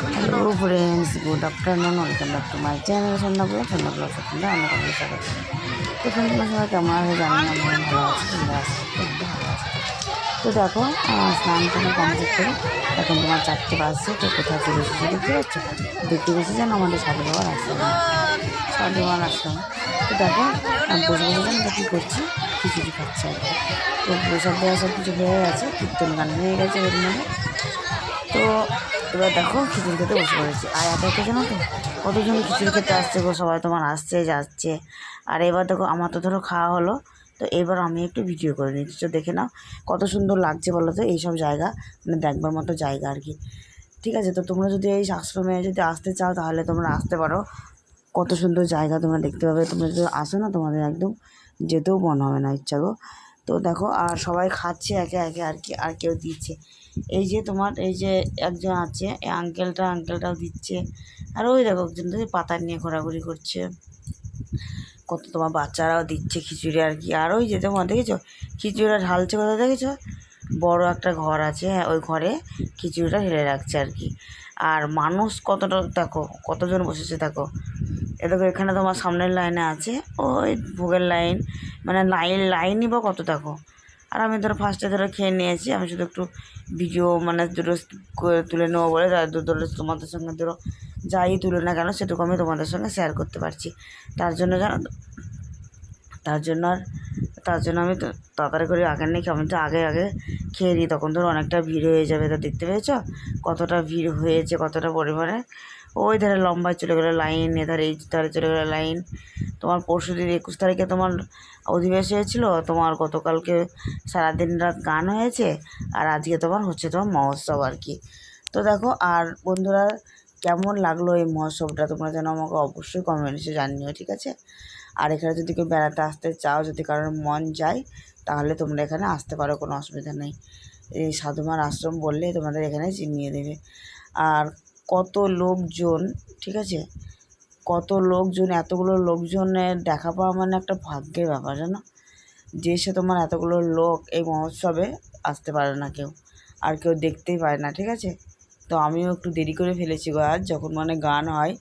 Hello friends good afternoon welcome back to my channel Sandhya blog Sandhya blog Sandhya অনেক অনেক স্বাগত তো friend তোমার সবাই কেমন আছে? জানি না আমি ভালো আছি, তোমরা আছো? ভালো আছো। তো দেখো স্নান টান কমপ্লিট করে এখন তোমার চারটে বাজছে। তো কোথায় চলে এসেছি দেখতে পাচ্ছ? দেখতে গেছি যেন আমাদের সাধু বাবার আশ্রম। সাধু বাবার আশ্রম। তো দেখো আমি বসে বসে জানি কী করছি, খিচুড়ি খাচ্ছি আর তো প্রসাদ দেওয়া সব কিছু হয়ে গেছে, কীর্তন গান হয়ে গেছে এর মধ্যে। তো এবার দেখো খিচুড়ি খেতে বসে পড়েছি। আর এত এত জানো তো? কতজন খিচুড়ি খেতে আসছে গো? সবাই তোমার আসছে, যাচ্ছে। আর এবার দেখো, আমার তো ধরো খাওয়া হলো, তো এবার আমি একটু ভিডিও করে নিচ্ছি। তো দেখে নাও কত সুন্দর লাগছে বলো তো? এইসব জায়গা মানে দেখবার মতো জায়গা আর কি। ঠিক আছে, তো তোমরা যদি এই আশ্রমে যদি আসতে চাও, তাহলে তোমরা আসতে পারো। কত সুন্দর জায়গা তোমরা দেখতে পাবে। তোমরা যদি আসো না, তোমাদের একদম যেতেও মন হবে না, ইচ্ছা গো। তো দেখো, আর সবাই খাচ্ছে একে একে আর কি, আর কেউ দিচ্ছে। এই যে তোমার, এই যে একজন আছে এই আঙ্কেলটা আঙ্কেলটাও দিচ্ছে। আর ওই দেখো, একজন তো পাতা নিয়ে ঘোরাঘুরি করছে। কত তোমার বাচ্চারাও দিচ্ছে খিচুড়ি আর কি। আর ওই যে তোমার, দেখেছ? খিচুড়িটা ঢালছে কোথায়, দেখেছ? বড় একটা ঘর আছে হ্যাঁ ওই ঘরে খিচুড়িটা ঢেলে রাখছে আর কি। আর মানুষ কতটা, দেখো, কতজন বসেছে, দেখো। এ দেখো, এখানে তোমার সামনের লাইনে আছে। ওই ভোগের লাইন মানে লাইন, লাইনই বা কত দেখো। আর আমি ধরো ফার্স্টে ধরো খেয়ে নিয়েছি, আমি শুধু একটু ভিডিও মানে দুটো তুলে নেব বলে ধরো তোমাদের সঙ্গে ধরো যাই তুলে না কেন, সেটুকু আমি তোমাদের সঙ্গে শেয়ার করতে পারছি। তার জন্য জানো তার জন্য আর তার জন্য আমি তাড়াতাড়ি করে আগে নেই, আমি তো আগে আগে খেয়ে নিই। তখন ধরো অনেকটা ভিড় হয়ে যাবে, তা দেখতে পেয়েছ? কতটা ভিড় হয়েছে, কতটা পরিমাণে? ওই ধারে লম্বায় চলে গেলো লাইন এধারে এই ধারে চলে গেলো লাইন। তোমার পরশু দিন একুশ তারিখে তোমার অধিবেশ হয়েছিল, তোমার গতকালকে সারাদিন রাত গান হয়েছে, আর আজকে তোমার হচ্ছে তোমার মহোৎসব আর কি। তো দেখো, আর বন্ধুরা, কেমন লাগল এই মহোৎসবটা তোমরা যেন আমাকে অবশ্যই কমেন্টসে জানিও, ঠিক আছে? আর এখানে যদি কেউ বেড়াতে আসতে চাও, যদি কারোর মন যায়, তাহলে তোমরা এখানে আসতে পারো, কোনো অসুবিধা নেই। এই সাধুমার আশ্রম বললে তোমাদের এখানে চিনিয়ে দেবে। আর কত লোকজন, ঠিক আছে? কত লোকজন, এতগুলো লোকজনের দেখা পাওয়া মানে একটা ভাগ্যের ব্যাপার, জানো? যে সে তোমার এতগুলো লোক এই মহোৎসবে আসতে পারে না কেউ, আর কেউ দেখতেই পায় না, ঠিক আছে? তো আমিও একটু দেরি করে ফেলেছি গো আজ যখন মানে গান হয়,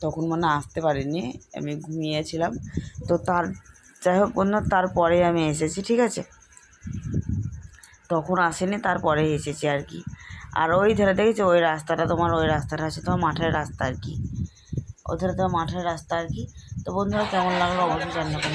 তখন মানে আসতে পারিনি, আমি ঘুমিয়েছিলাম। তো তার, যাই হোক বন্ধু তারপরে আমি এসেছি, ঠিক আছে? তখন আসেনি তারপরে এসেছি আর কি। আর ওই ধারে দেখেছ, ওই রাস্তাটা তোমার ওই রাস্তাটা আছে তোমার মাঠের রাস্তা আর কি। ওই ধারে তোমার মাঠের রাস্তা আর কি। তো বন্ধুরা, কেমন লাগল অবশ্যই জানাবেন